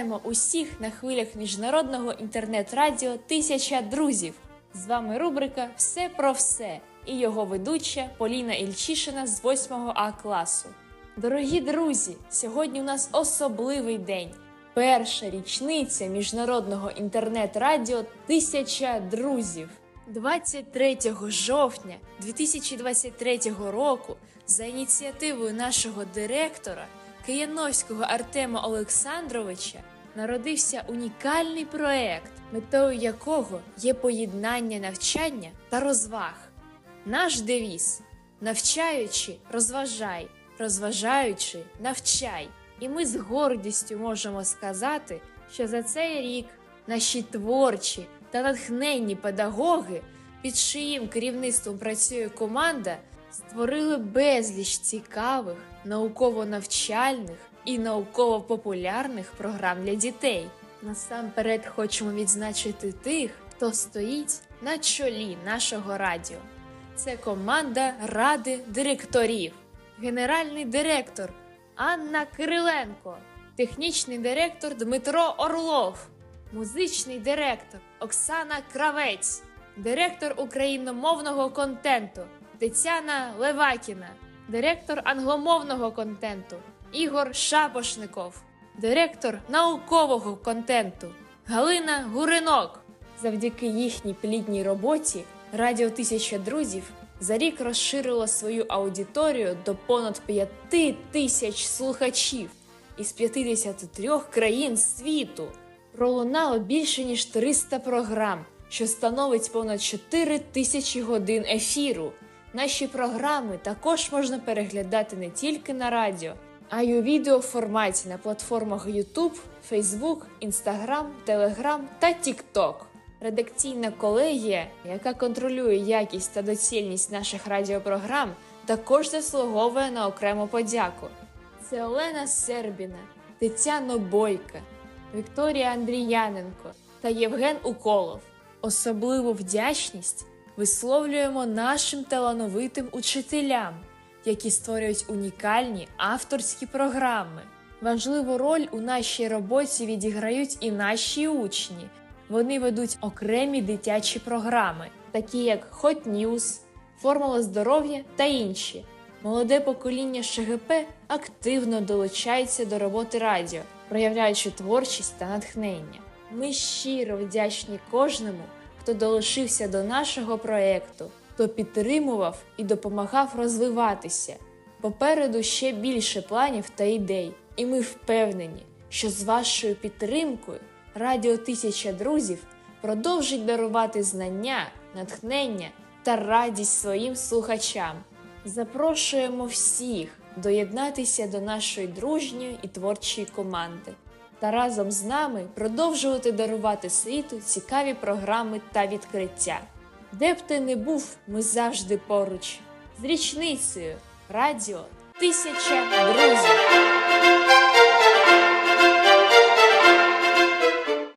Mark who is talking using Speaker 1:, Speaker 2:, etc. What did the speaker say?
Speaker 1: Вітаємо усіх на хвилях міжнародного інтернет-радіо Тисяча друзів. З вами рубрика Все про все і його ведуча Поліна Ільчишина з 8 А класу. Дорогі друзі, сьогодні у нас особливий день. Перша річниця міжнародного інтернет-радіо Тисяча друзів. 23 жовтня 2023 року за ініціативою нашого директора Кияновського Артема Олександровича народився унікальний проект, метою якого є поєднання навчання та розваг. Наш девіз навчаючи, розважай, розважаючи, навчай. І ми з гордістю можемо сказати, що за цей рік наші творчі та натхненні педагоги, під чиїм керівництвом працює команда, створили безліч цікавих, науково-навчальних і науково-популярних програм для дітей. Насамперед хочемо відзначити тих, хто стоїть на чолі нашого радіо. Це команда Ради директорів, генеральний директор Анна Кириленко, технічний директор Дмитро Орлов, музичний директор Оксана Кравець, директор україномовного контенту Тетяна Левакіна, директор англомовного контенту Ігор Шапошников, директор наукового контенту Галина Гуринок. Завдяки їхній плідній роботі Радіо Тисяча друзів за рік розширило свою аудиторію до понад 5 тисяч слухачів із 53 країн світу. Пролунало більше ніж 300 програм, що становить понад 4 тисячі годин ефіру. Наші програми також можна переглядати не тільки на радіо, а й у відеоформаті на платформах YouTube, Facebook, Instagram, Telegram та TikTok. Редакційна колегія, яка контролює якість та доцільність наших радіопрограм, також заслуговує на окрему подяку. Це Олена Сербіна, Тетяна Бойка, Вікторія Андріяненко та Євген Уколов. Особливу вдячність висловлюємо нашим талановитим учителям, які створюють унікальні авторські програми. Важливу роль у нашій роботі відіграють і наші учні. Вони ведуть окремі дитячі програми, такі як Hot News, Формула здоров'я та інші. Молоде покоління ШГП активно долучається до роботи радіо, проявляючи творчість та натхнення. Ми щиро вдячні кожному, хто долучився до нашого проєкту, хто підтримував і допомагав розвиватися. Попереду ще більше планів та ідей, і ми впевнені, що з вашою підтримкою Радіо Тисяча друзів продовжить дарувати знання, натхнення та радість своїм слухачам. Запрошуємо всіх доєднатися до нашої дружньої і творчої команди та разом з нами продовжувати дарувати світу цікаві програми та відкриття. Де б ти не був, ми завжди поруч. З річницею Радіо Тисяча друзів!